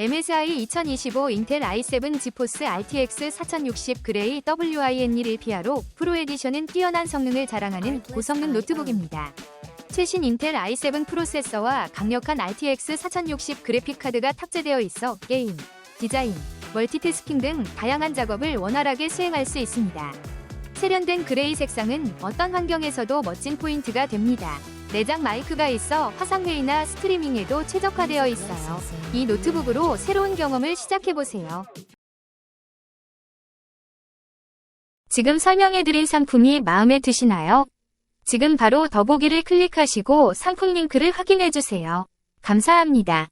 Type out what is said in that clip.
MSI 2025 인텔 i7 지포스 RTX 4060 그레이 WIN1 1PRO 프로 에디션은 뛰어난 성능을 자랑하는 고성능 노트북입니다. 최신 인텔 i7 프로세서와 강력한 RTX 4060 그래픽카드가 탑재되어 있어 게임, 디자인, 멀티태스킹 등 다양한 작업을 원활하게 수행할 수 있습니다. 세련된 그레이 색상은 어떤 환경에서도 멋진 포인트가 됩니다. 내장 마이크가 있어 화상회의나 스트리밍에도 최적화되어 있어요. 이 노트북으로 새로운 경험을 시작해보세요. 지금 설명해드린 상품이 마음에 드시나요? 지금 바로 더보기를 클릭하시고 상품 링크를 확인해주세요. 감사합니다.